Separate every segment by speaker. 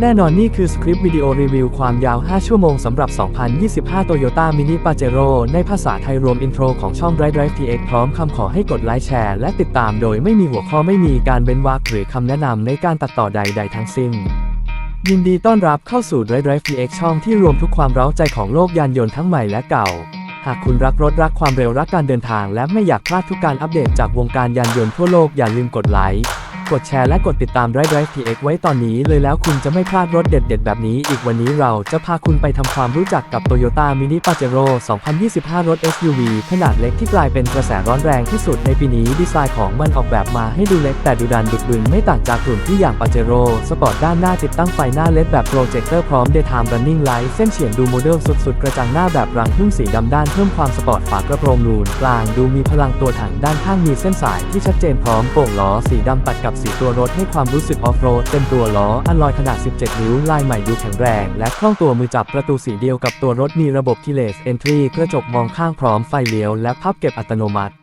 Speaker 1: แน่นอนนี่คือสคริปต์วิดีโอรีวิวความยาว 5 ชั่วโมงสำหรับ 2025 Toyota Mini Pajero ในภาษาไทยรวมอินโทรของช่อง Drive Drive TX พร้อมคำขอให้กดไลค์แชร์และติดตามโดยไม่มีหัวข้อไม่มีการเว้นวรรคหรือคำแนะนำในการตัดต่อใดๆทั้งสิ้น ยินดีต้อนรับเข้าสู่ Drive Drive TX ช่องที่รวมทุกความเร้าใจของโลกยานยนต์ทั้งใหม่และเก่า หากคุณรักรถรักความเร็วรักการเดินทาง และไม่อยากพลาดทุกการอัปเดตจากวงการยานยนต์ทั่วโลกอย่าลืมกดไลค์ กดแชร์และกดติดตาม Drive Drive TX ไว้ตอนนี้เลยแล้วคุณจะไม่พลาดรถเด็ดๆ แบบนี้ อีกวันนี้เราจะพาคุณไปทำความรู้จักกับ Toyota Mini Pajero 2025 รถ SUV ขนาดเล็กที่กลายเป็นกระแสร้อนแรงที่สุดในปีนี้ ดีไซน์ของมันออกแบบมาให้ดูเล็กแต่ดูดันดุดบึนไม่ต่างจากกลุ่มที่อย่าง Pajero สปอร์ตด้านหน้าติดตั้งไฟหน้าเลดแบบโปรเจคเตอร์พร้อม Daytime Running Light เส้นเฉียงดูโมเดลสุดๆ กระจังหน้าแบบรังพึ่งสีดำด้านเพิ่มความสปอร์ตฝากระโปรงนูนกลางดูมีพลังตัวถังด้านข้างมีเส้นสายที่ชัดเจนพร้อมโป่งล้อสีดำตัดกับสีตัวรถให้ความรู้สึกออฟโรดเต็มตัวล้ออัลลอยขนาด 17 นิ้ว ลายใหม่ดูแข็งแรง และคล่องตัวมือจับประตูสีเดียวกับตัวรถมีระบบ Keyless Entry กระจกมองข้างพร้อมไฟเลี้ยวและพับเก็บอัตโนมัติ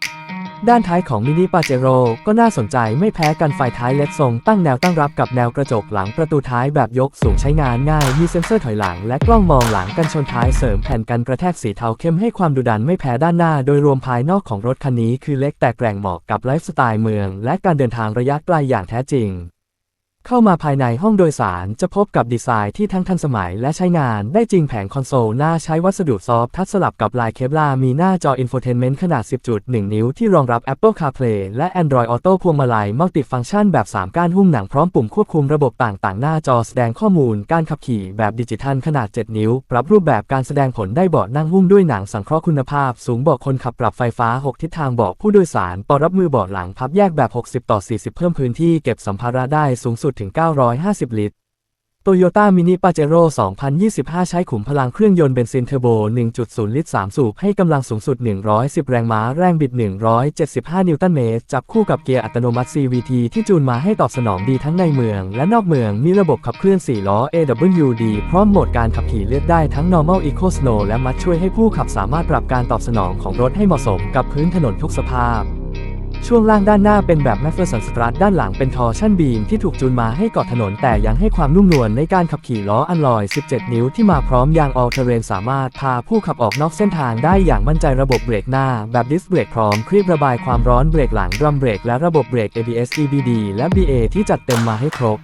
Speaker 1: ด้านท้ายของมินิปาเจโร่ก็น่าสนใจไม่แพ้กันไฟท้ายเลดทรงตั้งแนวตั้งรับกับแนวกระจกหลังประตูท้ายแบบยกสูงใช้งานง่าย มีเซ็นเซอร์ถอยหลังและกล้องมองหลังกันชนท้ายเสริมแผ่นกันกระแทกสีเทาเข้มให้ความดุดันไม่แพ้ด้านหน้า โดยรวมภายนอกของรถคันนี้คือเล็กแต่แกร่งเหมาะกับไลฟ์สไตล์เมือง และการเดินทางระยะไกลอย่างแท้จริง เข้ามาภายในห้องโดยสารจะพบกับดีไซน์ที่ทั้งทันสมัยและใช้งานได้จริงแผงคอนโซลหน้าใช้วัสดุซอฟทัชสลับกับลายเคปลามีหน้าจออินโฟเทนเมนต์ขนาด 10.1 นิ้วที่รองรับ Apple CarPlay และ Android Auto พวงมาลัยมัลติฟังก์ชันแบบ 3 ก้านหุ้มหนังพร้อมปุ่มควบคุมระบบต่างๆ หน้าจอแสดงข้อมูลการขับขี่แบบดิจิทัลขนาด 7 นิ้ว ปรับรูปแบบการแสดงผลได้เบาะนั่งหุ้มด้วยหนังสังเคราะห์คุณภาพ สูงเบาะคนขับปรับไฟฟ้า 6 ทิศทางเบาะผู้โดยสารปรับมือเบาะหลังพับแยกแบบ 60 ต่อ 40 เพิ่มพื้นที่เก็บสัมภาระได้สูงสุดถึง 950 ลิตร Toyota Mini Pajero 2025 ใช้ขุมพลังเครื่องยนต์เบนซินเทอร์โบ 1.0 ลิตร 3 สูบ ให้กำลังสูงสุด 110 แรงม้า แรงบิด 175 นิวตันเมตร จับคู่กับเกียร์อัตโนมัติ CVT ที่จูนมาให้ตอบสนองดีทั้งในเมือง และนอกเมือง มีระบบขับเคลื่อน 4 ล้อ AWD พร้อมโหมดการขับขี่เลือกได้ทั้ง Normal Eco Snow และมัดช่วยให้ผู้ขับสามารถปรับการตอบสนองของรถให้เหมาะสมกับพื้นถนนทุกสภาพ ช่วงล่างด้านหน้าเป็นแบบแมฟเฟอร์สันสตรัทด้านหลังเป็นทอร์ชั่นบีมที่ถูกจูนมาให้เกาะถนนแต่ยังให้ความนุ่มนวลในการขับขี่ล้ออันลอย 17 นิ้วที่มาพร้อมยางออลเทเรนสามารถพาผู้ขับออกนอกเส้นทางได้อย่างมั่นใจระบบเบรกหน้า แบบดิสเบรกพร้อมครีบระบายความร้อนเบรกหลังดรัมเบรกและระบบเบรก ABS EBD และ BA ที่จัดเต็มมาให้ครบ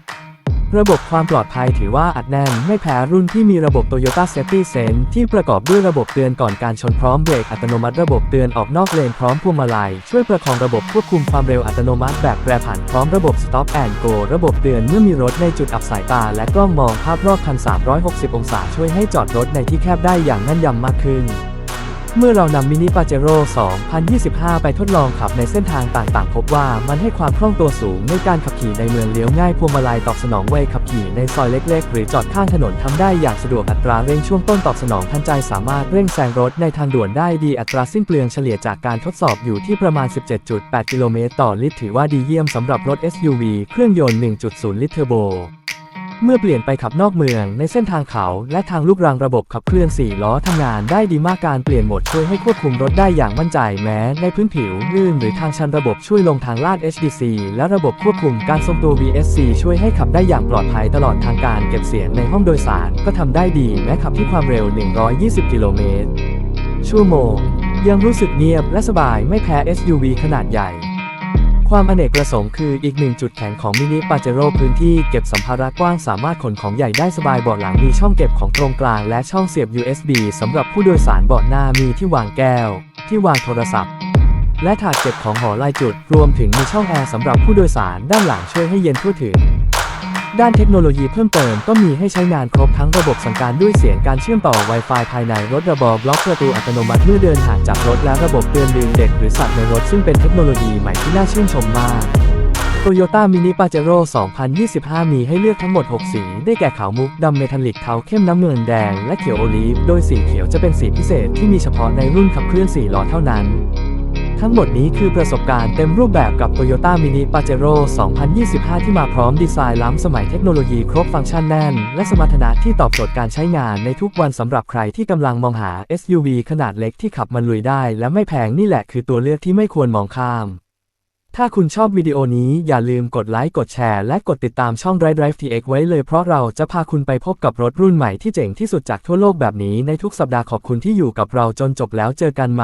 Speaker 1: ระบบความปลอดภัยถือว่าอัดแน่น ไม่แพ้รุ่นที่มีระบบ Toyota Safety Sense ที่ประกอบด้วยระบบเตือนก่อนการชนพร้อมเบรกอัตโนมัติระบบเตือนออกนอกเลนพร้อมพวงมาลัย ช่วยประคองระบบควบคุมความเร็วอัตโนมัติแบบแปรผันพร้อมระบบ Stop and Go ระบบเตือนเมื่อมีรถในจุดอับสายตา และกล้องมองภาพรอบคัน 360 องศาช่วยให้จอดรถในที่แคบได้อย่างแม่นยำมากขึ้น เมื่อเรานำมินิปาเจโร่2025 ไปทดลองขับในเส้นทางต่างๆ พบว่ามันให้ความคล่องตัวสูงในการขับขี่ในเมืองเลี้ยวง่ายพวงมาลัยตอบสนองไวขับขี่ในซอยเล็ก ๆ หรือจอดข้างถนนทำได้อย่างสะดวกอัตราเร่งช่วงต้นตอบสนองทันใจสามารถเร่งแซงรถในทางด่วนได้ดีอัตราสิ้นเปลืองเฉลี่ยจากการทดสอบอยู่ที่ประมาณ 17.8 กิโลเมตรต่อลิตรถือว่าดีเยี่ยมสำหรับรถ SUV เครื่องยนต์ 1.0 ลิตรเทอร์โบ เมื่อเปลี่ยนไปขับนอกเมืองในเส้นทางเขาและทางลูกรังระบบขับเคลื่อน 4 ล้อทำงานได้ดีมากการเปลี่ยนโหมดช่วยให้ควบคุมรถได้อย่างมั่นใจแม้ในพื้นผิวลื่นหรือทางชันระบบช่วยลงทางลาด HDC และระบบควบคุมการทรงตัว VSC ช่วยให้ขับได้อย่างปลอดภัยตลอดทางการเก็บเสียงในห้องโดยสารก็ทำได้ดีแม้ขับที่ความเร็ว 120 กิโลเมตรชั่วโมงยังรู้สึกเงียบและสบายไม่แพ้ SUV ขนาดใหญ่ ความอเนกประสงค์คืออีกหนึ่งจุดแข็งของมินิปาเจโร่พื้นที่เก็บสัมภาระกว้างสามารถขนของใหญ่ได้สบายเบาะหลังมีช่องเก็บของตรงกลางและช่องเสียบ USB สำหรับผู้โดยสารเบาะหน้ามีที่วางแก้ว ที่วางโทรศัพท์ และถาดเก็บของหอลายจุด รวมถึงมีช่องแอร์สำหรับผู้โดยสารด้านหลังช่วยให้เย็นทั่วถึง ด้านเทคโนโลยีเพิ่มเติมก็มีให้ใช้งานครบทั้งระบบสั่งการด้วยเสียงการเชื่อมต่อ Wi-Fi ภายในรถระบบบล็อกประตูอัตโนมัติเมื่อเดินห่างจากรถและระบบเตือนลืมเด็กหรือสัตว์ในรถซึ่งเป็นเทคโนโลยีใหม่ที่น่าชื่นชมมาก Toyota Mini Pajero 2025 มีให้เลือกทั้งหมด 6 สี ได้แก่ขาวมุกดำเมทัลลิกเทาเข้มน้ำเงินแดง และเขียวโอลีฟ โดยสีเขียวจะเป็นสีพิเศษที่มีเฉพาะในรุ่นขับเคลื่อน4ล้อเท่านั้น ทั้งหมดนี้คือประสบการณ์เต็มรูปแบบกับ Toyota Mini Pajero 2025 ที่มาพร้อมดีไซน์ล้ำสมัยเทคโนโลยีครบฟังก์ชันแน่น และสมรรถนะที่ตอบโจทย์การใช้งานในทุกวันสำหรับใครที่กำลังมองหา SUV ขนาดเล็กที่ขับมันลุยได้ และไม่แพงนี่แหละคือตัวเลือกที่ไม่ควรมองข้าม ถ้าคุณชอบวิดีโอนี้อย่าลืมกดไลค์กดแชร์และกดติดตามช่อง Drive Drive TX ไว้เลยเพราะเราจะพาคุณไปพบกับรถรุ่นใหม่ที่เจ๋งที่สุดจากทั่วโลกแบบนี้ในทุกสัปดาห์ขอบคุณที่อยู่กับเราจนจบแล้วเจอกันใหม่